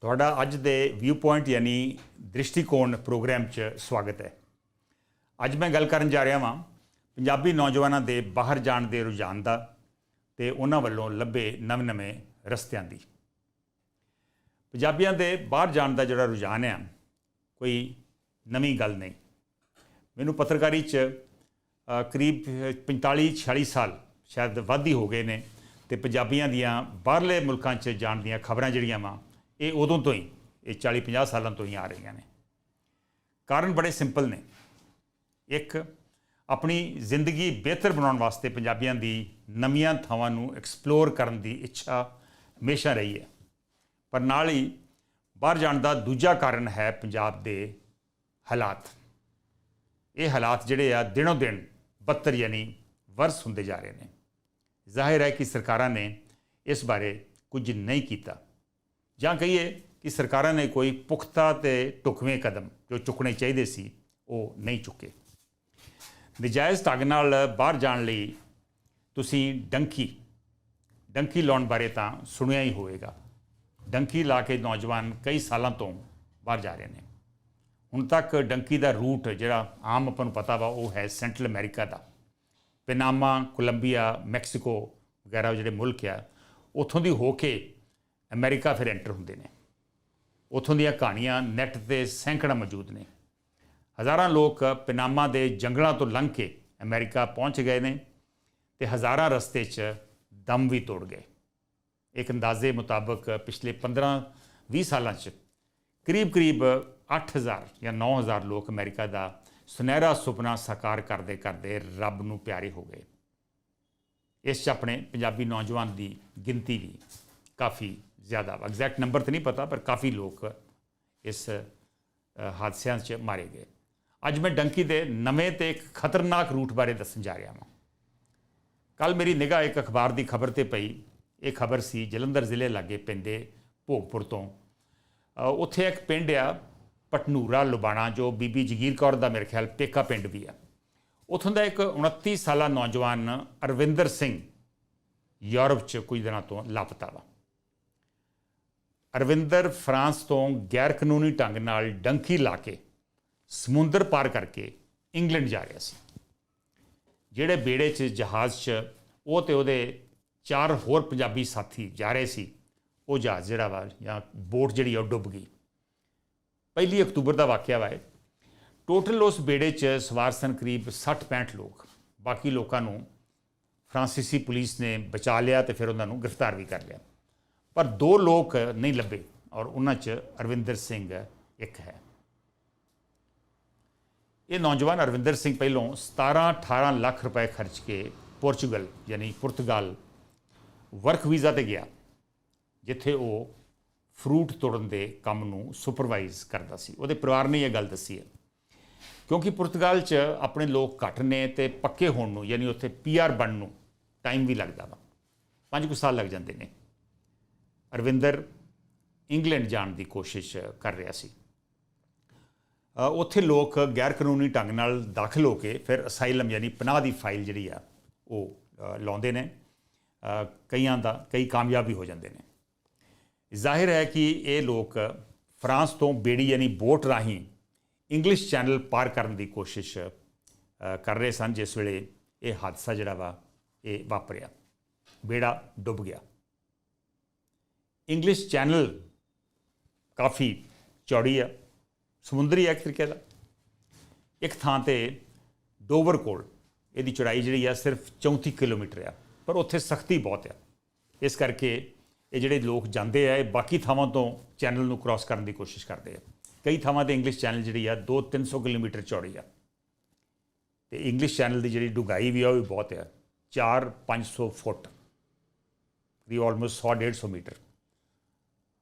ਤੁਹਾਡਾ ਅੱਜ ਦੇ ਵਿਊ ਪੁਆਇੰਟ ਯਾਨੀ ਦ੍ਰਿਸ਼ਟੀਕੋਣ ਪ੍ਰੋਗਰਾਮ 'ਚ ਸਵਾਗਤ ਹੈ। ਅੱਜ ਮੈਂ ਗੱਲ ਕਰਨ ਜਾ ਰਿਹਾ ਹਾਂ ਪੰਜਾਬੀ ਨੌਜਵਾਨਾਂ ਦੇ ਬਾਹਰ ਜਾਣ ਦੇ ਰੁਝਾਨ ਦਾ ਤੇ ਉਹਨਾਂ ਵੱਲੋਂ ਲੱਭੇ ਨਵੇਂ-ਨਵੇਂ ਰਸਤਿਆਂ ਦੀ। ਪੰਜਾਬੀਆਂ ਦੇ ਬਾਹਰ ਜਾਣ ਦਾ ਜਿਹੜਾ ਰੁਝਾਨ ਹੈ ਕੋਈ ਨਵੀਂ ਗੱਲ ਨਹੀਂ। ਮੈਨੂੰ ਪੱਤਰਕਾਰੀ 'ਚ ਕਰੀਬ 45 46 ਸਾਲ ਸ਼ਾਇਦ ਵੱਧ ਹੀ ਹੋ ਗਏ ਨੇ ਤੇ ਪੰਜਾਬੀਆਂ ਦੀਆਂ ਬਾਹਰਲੇ ਮੁਲਕਾਂ 'ਚ ਜਾਣ ਦੀਆਂ ਖਬਰਾਂ ਜਿਹੜੀਆਂ ਵਾ ਇਹ ਉਦੋਂ ਤੋਂ ਹੀ, ਇਹ 40 50 ਸਾਲਾਂ ਤੋਂ ਹੀ ਆ ਰਹੀਆਂ ਨੇ। ਕਾਰਨ ਬੜੇ ਸਿੰਪਲ ਨੇ। ਇੱਕ, ਆਪਣੀ ਜ਼ਿੰਦਗੀ ਬਿਹਤਰ ਬਣਾਉਣ ਵਾਸਤੇ ਪੰਜਾਬੀਆਂ ਦੀ ਨਵੀਆਂ ਥਾਵਾਂ ਨੂੰ ਐਕਸਪਲੋਰ ਕਰਨ ਦੀ ਇੱਛਾ ਹਮੇਸ਼ਾ ਰਹੀ ਹੈ। ਪਰ ਨਾਲ ਹੀ ਬਾਹਰ ਜਾਣ ਦਾ ਦੂਜਾ ਕਾਰਨ ਹੈ ਪੰਜਾਬ ਦੇ ਹਾਲਾਤ। ਇਹ ਹਾਲਾਤ ਜਿਹੜੇ ਆ ਦਿਨੋਂ ਦਿਨ ਬੱਤਰ ਯਾਨੀ ਵਰਸ ਹੁੰਦੇ ਜਾ ਰਹੇ ਨੇ। ਜ਼ਾਹਿਰ ਹੈ ਕਿ ਸਰਕਾਰਾਂ ਨੇ ਇਸ ਬਾਰੇ ਕੁਝ ਨਹੀਂ ਕੀਤਾ। ਜਾਂ ਕਹੀਏ ਕਿ ਸਰਕਾਰਾਂ ਨੇ ਕੋਈ ਪੁਖਤਾ ਤੇ ਟੁਕਵੇਂ ਕਦਮ ਜੋ ਚੁੱਕਣੇ ਚਾਹੀਦੇ ਸੀ, ਉਹ ਨਹੀਂ ਚੁੱਕੇ। ਨਜਾਇਜ਼ ਢੰਗ ਨਾਲ ਬਾਹਰ ਜਾਣ ਲਈ ਤੁਸੀਂ ਡੰਕੀ ਡੰਕੀ ਲਾਉਣ ਬਾਰੇ ਤਾਂ ਸੁਣਿਆ ਹੀ ਹੋਵੇਗਾ। ਡੰਕੀ ਲਾ ਕੇ ਨੌਜਵਾਨ ਕਈ ਸਾਲਾਂ ਤੋਂ ਬਾਹਰ ਜਾ ਰਹੇ ਨੇ। ਹੁਣ ਤੱਕ ਡੰਕੀ ਦਾ ਰੂਟ ਜਿਹੜਾ ਆਮ ਆਪਾਂ ਨੂੰ ਪਤਾ ਵਾ, ਉਹ ਹੈ ਸੈਂਟਰਲ ਅਮਰੀਕਾ ਦਾ। ਪਨਾਮਾ, ਕੋਲੰਬੀਆ, ਮੈਕਸੀਕੋ ਵਗੈਰਾ ਜਿਹੜੇ ਮੁਲਕ ਆ, ਉੱਥੋਂ ਦੀ ਹੋ ਕੇ ਅਮਰੀਕਾ ਫਿਰ ਐਂਟਰ ਹੁੰਦੇ ਨੇ। ਉੱਥੋਂ ਦੀਆਂ ਕਹਾਣੀਆਂ ਨੈੱਟ ਤੇ ਸੈਂਕੜਾ ਮੌਜੂਦ ਨੇ। ਹਜ਼ਾਰਾਂ ਲੋਕ ਪਨਾਮਾ ਦੇ ਜੰਗਲਾਂ ਤੋਂ ਲੰਘ ਕੇ ਅਮਰੀਕਾ ਪਹੁੰਚ ਗਏ ਨੇ ਤੇ ਹਜ਼ਾਰਾਂ ਰਸਤੇ 'ਚ ਦਮ ਵੀ ਤੋੜ ਗਏ। ਇੱਕ ਅੰਦਾਜ਼ੇ ਮੁਤਾਬਕ ਪਿਛਲੇ 15-20 ਸਾਲਾਂ 'ਚ ਕਰੀਬ-ਕਰੀਬ 8000 ਜਾਂ 9000 ਲੋਕ ਅਮਰੀਕਾ ਦਾ ਸੁਨਹਿਰਾ ਸੁਪਨਾ ਸਾਕਾਰ ਕਰਦੇ ਕਰਦੇ ਰੱਬ ਨੂੰ ਪਿਆਰੇ ਹੋ ਗਏ। ਇਸ 'ਚ ਆਪਣੇ ਪੰਜਾਬੀ ਨੌਜਵਾਨ ਦੀ ਗਿਣਤੀ ਵੀ ਕਾਫੀ ਜ਼ਿਆਦਾ ਵਾ ਐਗਜ਼ੈਕਟ ਨੰਬਰ ਤੇ ਨਹੀਂ ਪਤਾ ਪਰ ਕਾਫੀ ਲੋਕ ਇਸ ਹਾਦਸਿਆਂ 'ਚ ਮਾਰੇ ਗਏ ਅੱਜ ਮੈਂ ਡੰਕੀ ਦੇ ਨਵੇਂ ਤੇ ਇੱਕ ਖਤਰਨਾਕ ਰੂਟ ਬਾਰੇ ਦੱਸਣ ਜਾ ਰਿਹਾ ਹਾਂ ਕੱਲ ਮੇਰੀ ਨਿਗਾਹ ਇੱਕ ਅਖਬਾਰ ਦੀ ਖਬਰ ਤੇ ਪਈ ਇਹ ਖਬਰ ਸੀ ਜਲੰਧਰ ਜ਼ਿਲ੍ਹੇ ਲਾਗੇ ਪੈਂਦੇ ਭੋਗਪੁਰ ਤੋਂ ਉੱਥੇ ਇੱਕ ਪਿੰਡ ਆ ਪਟਨੂਰਾ ਲੁਬਾਣਾ ਜੋ ਬੀਬੀ ਜਗੀਰ ਕੌਰ ਦਾ ਮੇਰੇ ਖਿਆਲ ਪੇਕਾ ਪਿੰਡ ਵੀ ਆ ਉੱਥੋਂ ਦਾ ਇੱਕ 29 ਸਾਲਾ ਨੌਜਵਾਨ ਅਰਵਿੰਦਰ ਸਿੰਘ ਯੂਰਪ 'ਚ ਕੁਝ ਦਿਨਾਂ ਤੋਂ ਲਾਪਤਾ ਵਾ ਅਰਵਿੰਦਰ ਫਰਾਂਸ ਤੋਂ ਗੈਰ ਕਾਨੂੰਨੀ ਢੰਗ ਨਾਲ ਡੰਕੀ ਲਾ ਕੇ ਸਮੁੰਦਰ ਪਾਰ ਕਰਕੇ ਇੰਗਲੈਂਡ ਜਾ ਰਿਹਾ ਸੀ। ਜਿਹੜੇ ਬੇੜੇ 'ਚ ਜਹਾਜ਼ 'ਚ ਉਹ ਤੇ ਉਹਦੇ ਚਾਰ ਹੋਰ ਪੰਜਾਬੀ ਸਾਥੀ ਜਾ ਰਹੇ ਸੀ, ਉਹ ਜਹਾਜ਼ ਜਿਹੜਾ ਵਾ ਜਾਂ ਬੋਟ ਜਿਹੜੀ ਆ ਉਹ ਡੁੱਬ ਗਈ। ਪਹਿਲੀ ਅਕਤੂਬਰ ਦਾ ਵਾਕਿਆ ਵਾ ਇਹ। ਟੋਟਲ ਉਸ ਬੇੜੇ 'ਚ ਸਵਾਰ ਸਨ ਕਰੀਬ 60-65 ਲੋਕ। ਬਾਕੀ ਲੋਕਾਂ ਨੂੰ ਫਰਾਂਸੀਸੀ ਪੁਲਿਸ ਨੇ ਬਚਾ ਲਿਆ ਤੇ ਫਿਰ ਉਹਨਾਂ ਨੂੰ ਗ੍ਰਿਫਤਾਰ ਵੀ ਕਰ ਲਿਆ। ਪਰ ਦੋ ਲੋਕ ਨਹੀਂ ਲੱਭੇ ਔਰ ਉਹਨਾਂ 'ਚ ਅਰਵਿੰਦਰ ਸਿੰਘ ਇੱਕ ਹੈ। ਇਹ ਨੌਜਵਾਨ ਅਰਵਿੰਦਰ ਸਿੰਘ ਪਹਿਲੋਂ 17-18 ਲੱਖ ਰੁਪਏ ਖਰਚ ਕੇ ਪੋਰਚੁਗਲ ਯਾਨੀ ਪੁਰਤਗਾਲ ਵਰਕ ਵੀਜ਼ਾ ਤੇ ਗਿਆ, ਜਿੱਥੇ ਉਹ ਫਰੂਟ ਤੋੜਨ ਦੇ ਕੰਮ ਨੂੰ ਸੁਪਰਵਾਈਜ਼ ਕਰਦਾ ਸੀ। ਉਹਦੇ ਪਰਿਵਾਰ ਨੇ ਇਹ ਗੱਲ ਦੱਸੀ ਹੈ, ਕਿਉਂਕਿ ਪੁਰਤਗਾਲ 'ਚ ਆਪਣੇ ਲੋਕ ਘੱਟ ਨੇ ਤੇ ਪੱਕੇ ਹੋਣ ਨੂੰ ਯਾਨੀ ਉੱਥੇ ਪੀਆਰ ਬਣਨ ਨੂੰ ਟਾਈਮ ਵੀ ਲੱਗਦਾ ਵਾ। ਪੰਜ ਕੁ ਸਾਲ ਲੱਗ ਜਾਂਦੇ ਨੇ। ਅਰਵਿੰਦਰ ਇੰਗਲੈਂਡ ਜਾਣ ਦੀ ਕੋਸ਼ਿਸ਼ ਕਰ ਰਿਹਾ ਸੀ। ਉੱਥੇ ਲੋਕ ਗੈਰ ਕਾਨੂੰਨੀ ਢੰਗ ਨਾਲ ਦਾਖਲ ਹੋ ਕੇ ਫਿਰ ਅਸਾਈਲਮ ਯਾਨੀ ਪਨਾਹ ਦੀ ਫਾਈਲ ਜਿਹੜੀ ਆ, ਉਹ ਲਾਉਂਦੇ ਨੇ। ਕਈਆਂ ਦਾ, ਕਈ ਕਾਮਯਾਬ ਵੀ ਹੋ ਜਾਂਦੇ ਨੇ। ਜ਼ਾਹਿਰ ਹੈ ਕਿ ਇਹ ਲੋਕ ਫਰਾਂਸ ਤੋਂ ਬੇੜੀ ਯਾਨੀ ਬੋਟ ਰਾਹੀਂ ਇੰਗਲਿਸ਼ ਚੈਨਲ ਪਾਰ ਕਰਨ ਦੀ ਕੋਸ਼ਿਸ਼ ਕਰ ਰਹੇ ਸਨ, ਜਿਸ ਵੇਲੇ ਇਹ ਹਾਦਸਾ ਜਿਹੜਾ ਵਾ, ਇਹ ਵਾਪਰਿਆ। ਬੇੜਾ ਡੁੱਬ ਗਿਆ। ਇੰਗਲਿਸ਼ ਚੈਨਲ ਕਾਫੀ ਚੌੜੀ ਆ, ਸਮੁੰਦਰੀ ਹੈ ਇੱਕ ਤਰੀਕੇ ਦਾ। ਇੱਕ ਥਾਂ ਤੇ ਡੋਵਰ ਕੋਲ ਇਹਦੀ ਚੌੜਾਈ ਜਿਹੜੀ ਆ ਸਿਰਫ 34 ਕਿਲੋਮੀਟਰ ਆ, ਪਰ ਉੱਥੇ ਸਖਤੀ ਬਹੁਤ ਆ। ਇਸ ਕਰਕੇ ਇਹ ਜਿਹੜੇ ਲੋਕ ਜਾਂਦੇ ਆ, ਇਹ ਬਾਕੀ ਥਾਵਾਂ ਤੋਂ ਚੈਨਲ ਨੂੰ ਕ੍ਰਾਸ ਕਰਨ ਦੀ ਕੋਸ਼ਿਸ਼ ਕਰਦੇ ਆ। ਕਈ ਥਾਵਾਂ ਤੇ ਇੰਗਲਿਸ਼ ਚੈਨਲ ਜਿਹੜੀ ਆ 2-300 ਕਿਲੋਮੀਟਰ ਚੌੜੀ ਆ। ਤੇ ਇੰਗਲਿਸ਼ ਚੈਨਲ ਦੀ ਜਿਹੜੀ ਡੂੰਘਾਈ ਵੀ ਆ, ਉਹ ਵੀ ਬਹੁਤ ਆ। 4-500 ਫੁੱਟ ਕਰੀਬ ਆਲਮੋਸਟ 100-150 ਮੀਟਰ।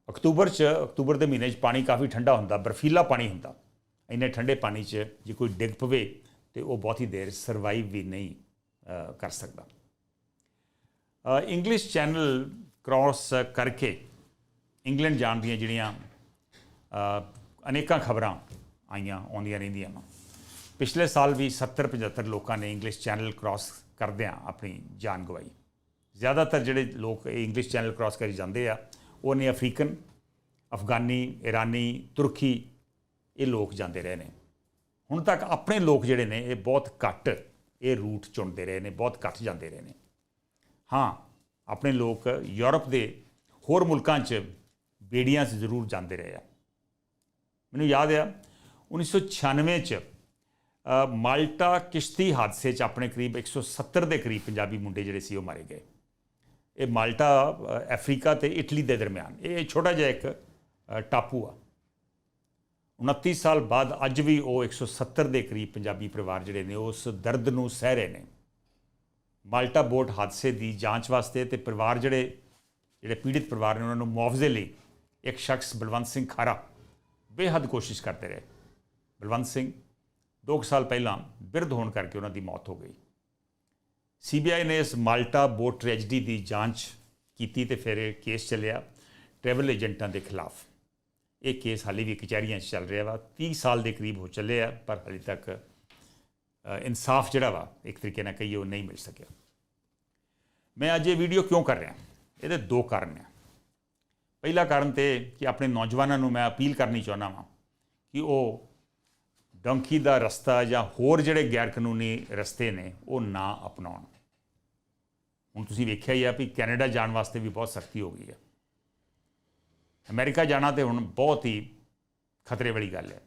ਅਕਤੂਬਰ ਚ, ਅਕਤੂਬਰ ਦੇ ਮਹੀਨੇ ਚ ਪਾਣੀ ਕਾਫੀ ਠੰਡਾ ਹੁੰਦਾ, ਬਰਫੀਲਾ ਪਾਣੀ ਹੁੰਦਾ। ਇੰਨੇ ਠੰਡੇ ਪਾਣੀ ਚ ਜੇ ਕੋਈ ਡਿੱਗ ਪਵੇ ਤੇ ਉਹ ਬਹੁਤ ਹੀ ਦੇਰ ਸਰਵਾਈਵ ਵੀ ਨਹੀਂ ਕਰ ਸਕਦਾ। ਇੰਗਲਿਸ਼ ਚੈਨਲ ਕ੍ਰਾਸ ਕਰਕੇ ਇੰਗਲੈਂਡ ਜਾਣ ਦੀਆਂ ਜਿਹੜੀਆਂ ਅਨੇਕਾਂ ਖਬਰਾਂ ਆਈਆਂ, ਆਉਂਦੀਆਂ ਰਹਿੰਦੀਆਂ ਵਾ ਪਿਛਲੇ ਸਾਲ ਵੀ 70 75 ਲੋਕਾਂ ਨੇ ਇੰਗਲਿਸ਼ ਚੈਨਲ ਕ੍ਰਾਸ ਕਰਦਿਆਂ ਆਪਣੀ ਜਾਨ ਗਵਾਈ। ਜ਼ਿਆਦਾਤਰ ਜਿਹੜੇ ਲੋਕ ਇਹ ਇੰਗਲਿਸ਼ ਚੈਨਲ ਕ੍ਰਾਸ ਕਰੀ ਜਾਂਦੇ ਆ ਉਹ ਨੇ ਅਫਰੀਕਨ, ਅਫਗਾਨੀ, ਇਰਾਨੀ, ਤੁਰਕੀ, ਇਹ ਲੋਕ ਜਾਂਦੇ ਰਹੇ ਨੇ। ਹੁਣ ਤੱਕ ਆਪਣੇ ਲੋਕ ਜਿਹੜੇ ਨੇ, ਇਹ ਬਹੁਤ ਘੱਟ ਇਹ ਰੂਟ ਚੁਣਦੇ ਰਹੇ ਨੇ, ਬਹੁਤ ਘੱਟ ਜਾਂਦੇ ਰਹੇ ਨੇ। ਹਾਂ, ਆਪਣੇ ਲੋਕ ਯੂਰਪ ਦੇ ਹੋਰ ਮੁਲਕਾਂ 'ਚ ਬੇੜੀਆਂ 'ਚ ਜ਼ਰੂਰ ਜਾਂਦੇ ਰਹੇ ਆ। ਮੈਨੂੰ ਯਾਦ ਆ 1996 ਚ ਮਾਲਟਾ ਕਿਸ਼ਤੀ ਹਾਦਸੇ 'ਚ ਆਪਣੇ ਕਰੀਬ 170 ਦੇ ਕਰੀਬ ਪੰਜਾਬੀ ਮੁੰਡੇ ਜਿਹੜੇ ਸੀ ਉਹ ਮਾਰੇ ਗਏ। ਇਹ ਮਾਲਟਾ ਅ, ਅਫਰੀਕਾ ਤੇ ਇਟਲੀ ਦੇ ਦਰਮਿਆਨ। ਇਹ ਛੋਟਾ ਜਿਹਾ ਇੱਕ ਟਾਪੂ ਆ। 29 ਸਾਲ ਬਾਅਦ ਅੱਜ ਵੀ ਉਹ 170 ਦੇ ਕਰੀਬ ਪੰਜਾਬੀ ਪਰਿਵਾਰ ਜਿਹੜੇ ਨੇ ਉਸ ਦਰਦ ਨੂੰ ਸਹਿ ਰਹੇ ਨੇ। ਮਾਲਟਾ ਬੋਟ ਹਾਦਸੇ ਦੀ ਜਾਂਚ ਵਾਸਤੇ ਤੇ ਪਰਿਵਾਰ ਜਿਹੜੇ ਜਿਹੜੇ ਪੀੜਿਤ ਪਰਿਵਾਰ ਨੇ ਉਹਨਾਂ ਨੂੰ ਮੁਆਵਜ਼ੇ ਲਈ ਇੱਕ ਸ਼ਖਸ ਬਲਵੰਤ ਸਿੰਘ ਖਾਰਾ ਬੇਹੱਦ ਕੋਸ਼ਿਸ਼ ਕਰਦੇ ਰਹੇ। ਬਲਵੰਤ ਸਿੰਘ 2 ਸਾਲ ਪਹਿਲਾਂ ਬਿਰਧ ਹੋਣ ਕਰਕੇ ਉਹਨਾਂ ਦੀ ਮੌਤ ਹੋ ਗਈ। ਸੀਬੀਆਈ ਨੇ ਇਸ ਮਾਲਟਾ ਬੋਟ ਟ੍ਰੈਜਡੀ ਦੀ ਜਾਂਚ ਕੀਤੀ ਤੇ ਫਿਰ ਇਹ ਕੇਸ ਚੱਲਿਆ ਟਰੈਵਲ ਏਜੰਟਾਂ ਦੇ ਖਿਲਾਫ। ਇਹ ਕੇਸ ਹਾਲੇ ਵੀ ਕਚਹਿਰੀਆਂ 'ਚ ਚੱਲ ਰਿਹਾ ਵਾ। 30 ਸਾਲ ਦੇ ਕਰੀਬ ਹੋ ਚੱਲੇ ਆ, ਪਰ ਹਾਲੇ ਤੱਕ ਇਨਸਾਫ ਜਿਹੜਾ ਵਾ, ਇੱਕ ਤਰੀਕੇ ਨਾਲ ਕਹੀਏ ਉਹ ਨਹੀਂ ਮਿਲ ਸਕਿਆ। ਮੈਂ ਅੱਜ ਇਹ ਵੀਡੀਓ ਕਿਉਂ ਕਰ ਰਿਹਾ? ਇਹਦੇ ਦੋ ਕਾਰਨ ਆ। ਪਹਿਲਾ ਕਾਰਨ ਤੇ ਕਿ ਆਪਣੇ ਨੌਜਵਾਨਾਂ ਨੂੰ ਮੈਂ ਅਪੀਲ ਕਰਨੀ ਚਾਹੁੰਦਾ ਵਾਂ ਕਿ ਉਹ ਡੰਕੀ ਦਾ ਰਸਤਾ ਜਾਂ ਹੋਰ ਜਿਹੜੇ ਗੈਰ ਕਾਨੂੰਨੀ ਰਸਤੇ ਨੇ ਉਹ ਨਾ ਅਪਣਾਉਣ। ਹੁਣ ਤੁਸੀਂ ਵੇਖਿਆ ਹੀ ਆ ਵੀ ਕੈਨੇਡਾ ਜਾਣ ਵਾਸਤੇ ਵੀ ਬਹੁਤ ਸਖਤੀ ਹੋ ਗਈ ਹੈ ਅਮਰੀਕਾ ਜਾਣਾ ਤੇ ਹੁਣ ਬਹੁਤ ਹੀ ਖਤਰੇ ਵਾਲੀ ਗੱਲ ਹੈ।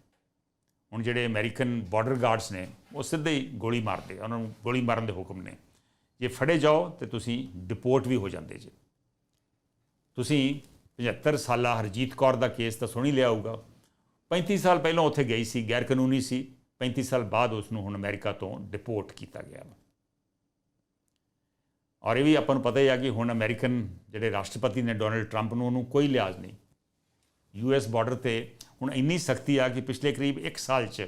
ਹੁਣ ਜਿਹੜੇ ਅਮਰੀਕਨ ਬਾਰਡਰ ਗਾਰਡਸ ਨੇ ਉਹ ਸਿੱਧੇ ਹੀ ਗੋਲੀ ਮਾਰਦੇ ਆ, ਉਹਨਾਂ ਨੂੰ ਗੋਲੀ ਮਾਰਨ ਦੇ ਹੁਕਮ ਨੇ। ਜੇ ਫੜੇ ਜਾਓ ਤੇ ਤੁਸੀਂ ਡਿਪੋਰਟ ਵੀ ਹੋ ਜਾਂਦੇ ਜੇ। ਤੁਸੀਂ 75 ਸਾਲਾ ਹਰਜੀਤ ਕੌਰ ਦਾ ਕੇਸ ਤਾਂ ਸੁਣੀ ਲਿਆ ਹੋਊਗਾ। 35 ਸਾਲ ਪਹਿਲਾਂ ਉੱਥੇ ਗਈ ਸੀ, ਗੈਰ ਕਾਨੂੰਨੀ ਸੀ। 35 ਸਾਲ ਬਾਅਦ ਉਸ ਨੂੰ ਹੁਣ ਅਮਰੀਕਾ ਤੋਂ ਡਿਪੋਰਟ ਕੀਤਾ ਗਿਆ ਵਾ। ਔਰ ਇਹ ਵੀ ਆਪਾਂ ਨੂੰ ਪਤਾ ਹੀ ਆ ਕਿ ਹੁਣ ਅਮਰੀਕਨ ਜਿਹੜੇ ਰਾਸ਼ਟਰਪਤੀ ਨੇ ਡੋਨਲਡ ਟਰੰਪ ਨੂੰ ਉਹਨੂੰ ਕੋਈ ਲਿਹਾਜ਼ ਨਹੀਂ। ਯੂਐਸ ਬਾਰਡਰ ਤੇ ਹੁਣ ਇੰਨੀ ਸਖਤੀ ਆ ਕਿ ਪਿਛਲੇ ਕਰੀਬ 1 ਸਾਲ 'ਚ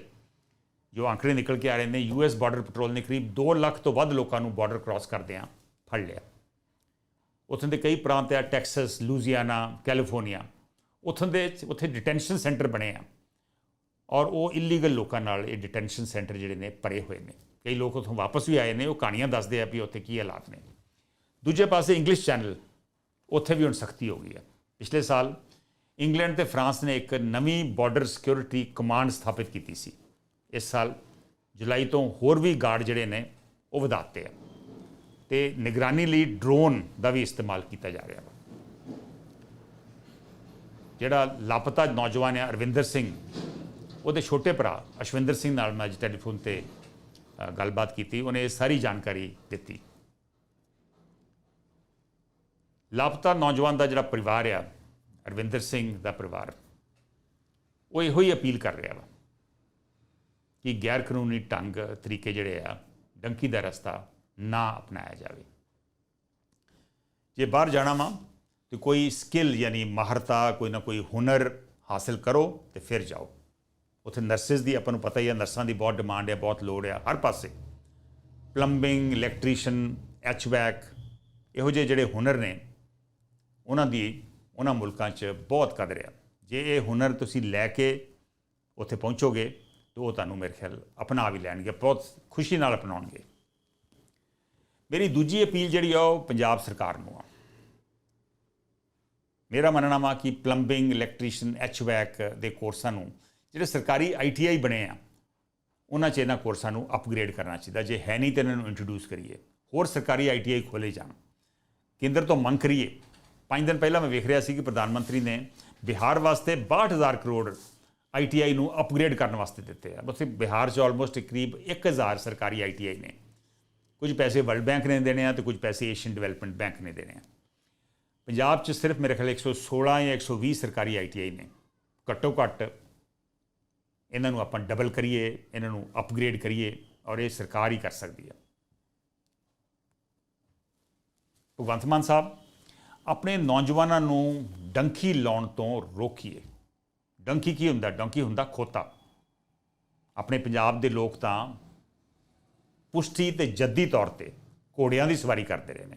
ਜੋ ਅੰਕੜੇ ਨਿਕਲ ਕੇ ਆ ਰਹੇ ਨੇ ਯੂਐਸ ਬਾਰਡਰ ਪੈਟਰੋਲ ਨੇ ਕਰੀਬ 2 ਲੱਖ ਤੋਂ ਵੱਧ ਲੋਕਾਂ ਨੂੰ ਬਾਰਡਰ ਕ੍ਰਾਸ ਕਰਦਿਆਂ ਫੜ ਲਿਆ। ਉੱਥੋਂ ਦੇ ਕਈ ਪ੍ਰਾਂਤ ਆ, ਟੈਕਸਸ ਲੂਜ਼ੀਆਨਾ ਕੈਲੀਫੋਰਨੀਆ। ਉੱਥੋਂ ਦੇ ਉੱਥੇ ਡਿਟੈਂਸ਼ਨ ਸੈਂਟਰ ਬਣੇ ਆ। ਔਰ ਉਹ ਇਲੀਗਲ ਲੋਕਾਂ ਨਾਲ ਇਹ ਡਿਟੈਂਸ਼ਨ ਸੈਂਟਰ ਜਿਹੜੇ ਨੇ ਭਰੇ ਹੋਏ ਨੇ। ਕਈ ਲੋਕ ਉੱਥੋਂ ਵਾਪਸ ਵੀ ਆਏ ਨੇ, ਉਹ ਕਹਾਣੀਆਂ ਦੱਸਦੇ ਆ ਵੀ ਉੱਥੇ ਕੀ ਹਾਲਾਤ ਨੇ। ਦੂਜੇ ਪਾਸੇ ਇੰਗਲਿਸ਼ ਚੈਨਲ ਉੱਥੇ ਵੀ ਹੁਣ ਸਖਤੀ ਹੋ ਗਈ ਹੈ। ਪਿਛਲੇ ਸਾਲ ਇੰਗਲੈਂਡ ਤੇ ਫਰਾਂਸ ਨੇ ਇੱਕ ਨਵੀਂ ਬਾਰਡਰ ਸਿਕਿਉਰਿਟੀ ਕਮਾਂਡ ਸਥਾਪਿਤ ਕੀਤੀ ਸੀ। ਇਸ ਸਾਲ ਜੁਲਾਈ ਤੋਂ ਹੋਰ ਵੀ ਗਾਰਡ ਜਿਹੜੇ ਨੇ, ਉਹ ਵਧਾਤੇ ਆ। ਤੇ ਨਿਗਰਾਨੀ ਲਈ ਡਰੋਨ ਦਾ ਵੀ ਇਸਤੇਮਾਲ ਕੀਤਾ ਜਾ ਰਿਹਾ। ਵਾ ਜਿਹੜਾ ਲਾਪਤਾ ਨੌਜਵਾਨ ਹੈ ਅਰਵਿੰਦਰ ਸਿੰਘ ਉਹਦੇ ਛੋਟੇ ਭਰਾ ਅਸ਼ਵਿੰਦਰ ਸਿੰਘ ਨਾਲ ਮੈਂ ਅੱਜ ਟੈਲੀਫੋਨ ਤੇ ਗੱਲਬਾਤ ਕੀਤੀ, ਉਹਨੇ ਸਾਰੀ ਜਾਣਕਾਰੀ ਦਿੱਤੀ। ਲਾਪਤਾ ਨੌਜਵਾਨ ਦਾ ਜਿਹੜਾ ਪਰਿਵਾਰ ਆ, ਅਰਵਿੰਦਰ ਸਿੰਘ ਦਾ ਪਰਿਵਾਰ, ਉਹ ਇਹੋ ਹੀ ਅਪੀਲ ਕਰ ਰਿਹਾ ਵਾ ਕਿ ਗੈਰ ਕਾਨੂੰਨੀ ਢੰਗ ਤਰੀਕੇ ਜਿਹੜੇ ਆ, ਡੰਕੀ ਦਾ ਰਸਤਾ ਨਾ ਅਪਣਾਇਆ ਜਾਵੇ। ਜੇ ਬਾਹਰ ਜਾਣਾ ਵਾ, ਤੇ ਕੋਈ ਸਕਿੱਲ ਯਾਨੀ ਮਹਾਰਤਾ, ਕੋਈ ਨਾ ਕੋਈ ਹੁਨਰ ਹਾਸਲ ਕਰੋ ਤੇ ਫਿਰ ਜਾਓ। ਉੱਥੇ ਨਰਸਿਸ ਦੀ, ਆਪਾਂ ਨੂੰ ਪਤਾ ਹੀ ਹੈ ਨਰਸਾਂ ਦੀ ਬਹੁਤ ਡਿਮਾਂਡ ਹੈ ਬਹੁਤ ਲੋੜ ਹੈ ਹਰ ਪਾਸੇ। ਪਲੰਬਿੰਗ ਇਲੈਕਟ੍ਰੀਸ਼ੀਅਨ ਐਚਵੈਕ ਇਹੋ ਜਿਹੇ ਜਿਹੜੇ ਹੁਨਰ ਨੇ, ਉਹਨਾਂ ਦੀ, ਉਹਨਾਂ ਮੁਲਕਾਂ 'ਚ ਬਹੁਤ ਕਦਰ ਆ ਜੇ ਇਹ ਹੁਨਰ ਤੁਸੀਂ ਲੈ ਕੇ ਉੱਥੇ ਪਹੁੰਚੋਗੇ, ਤਾਂ ਉਹ ਤੁਹਾਨੂੰ ਮੇਰੇ ਖਿਆਲ ਅਪਣਾ ਵੀ ਲੈਣਗੇ, ਬਹੁਤ ਖੁਸ਼ੀ ਨਾਲ ਅਪਣਾਉਣਗੇ। ਮੇਰੀ ਦੂਜੀ ਅਪੀਲ ਜਿਹੜੀ ਆ, ਉਹ ਪੰਜਾਬ ਸਰਕਾਰ ਨੂੰ ਆ। ਮੇਰਾ ਮੰਨਣਾ ਵਾ ਕਿ ਪਲੰਬਿੰਗ ਇਲੈਕਟ੍ਰੀਸ਼ੀਅਨ ਐਚਵੈਕ ਦੇ ਕੋਰਸਾਂ ਨੂੰ ਜਿਹੜੇ ਸਰਕਾਰੀ ਆਈਟੀਆਈ ਬਣੇ ਆ, ਉਹਨਾਂ 'ਚ ਇਹਨਾਂ ਕੋਰਸਾਂ ਨੂੰ ਅਪਗ੍ਰੇਡ ਕਰਨਾ ਚਾਹੀਦਾ। ਜੇ ਹੈ ਨਹੀਂ ਤਾਂ ਇਹਨਾਂ ਨੂੰ ਇੰਟਰੋਡਿਊਸ ਕਰੀਏ। ਹੋਰ ਸਰਕਾਰੀ ਆਈਟੀਆਈ ਖੋਲੇ ਜਾਣ। ਕੇਂਦਰ ਤੋਂ ਮੰਗ ਕਰੀਏ। ਪੰਜ ਦਿਨ ਪਹਿਲਾਂ ਮੈਂ ਵੇਖ ਰਿਹਾ ਸੀ ਕਿ ਪ੍ਰਧਾਨ ਮੰਤਰੀ ਨੇ ਬਿਹਾਰ ਵਾਸਤੇ 62000 ਕਰੋੜ ਆਈਟੀਆਈ ਨੂੰ ਅਪਗ੍ਰੇਡ ਕਰਨ ਵਾਸਤੇ ਦਿੱਤੇ ਆ। ਉੱਥੇ ਬਿਹਾਰ 'ਚ ਆਲਮੋਸਟ ਕਰੀਬ 1000 ਸਰਕਾਰੀ ਆਈਟੀਆਈ ਨੇ। ਕੁਝ ਪੈਸੇ ਵਰਲਡ ਬੈਂਕ ਨੇ ਦੇਣੇ ਆ ਤੇ ਕੁਝ ਪੈਸੇ ਏਸ਼ੀਅਨ ਡਿਵੈਲਪਮੈਂਟ ਬੈਂਕ ਨੇ ਦੇਣੇ ਆ। ਪੰਜਾਬ 'ਚ ਸਿਰਫ ਮੇਰੇ ਖਿਆਲ 116 ਜਾਂ 120 ਸਰਕਾਰੀ ਆਈਟੀਆਈ ਨੇ। ਘੱਟੋ ਘੱਟ ਇਹਨਾਂ ਨੂੰ ਆਪਾਂ ਡਬਲ ਕਰੀਏ, ਇਹਨਾਂ ਨੂੰ ਅਪਗ੍ਰੇਡ ਕਰੀਏ ਔਰ ਇਹ ਸਰਕਾਰ ਹੀ ਕਰ ਸਕਦੀ ਹੈ। ਭਗਵੰਤ ਮਾਨ ਸਾਹਿਬ, ਆਪਣੇ ਨੌਜਵਾਨਾਂ ਨੂੰ ਡੰਕੀ ਲਾਉਣ ਤੋਂ ਰੋਕੀਏ। ਡੰਕੀ ਕੀ ਹੁੰਦਾ? ਡੰਕੀ ਹੁੰਦਾ ਖੋਤਾ। ਆਪਣੇ ਪੰਜਾਬ ਦੇ ਲੋਕ ਤਾਂ ਪੁਸ਼ਟੀ ਤੇ ਜੱਦੀ ਤੌਰ ਤੇ ਘੋੜਿਆਂ ਦੀ ਸਵਾਰੀ ਕਰਦੇ ਰਹੇ ਨੇ।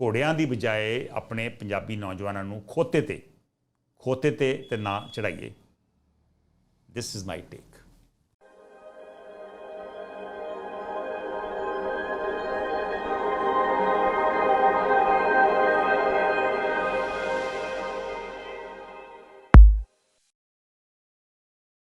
ਘੋੜਿਆਂ ਦੀ ਬਜਾਏ ਆਪਣੇ ਪੰਜਾਬੀ ਨੌਜਵਾਨਾਂ ਨੂੰ ਖੋਤੇ ਤੇ ਖੋਤੇ ਤੇ ਤੇ ਨਾ ਚੜਾਈਏ। This is my take.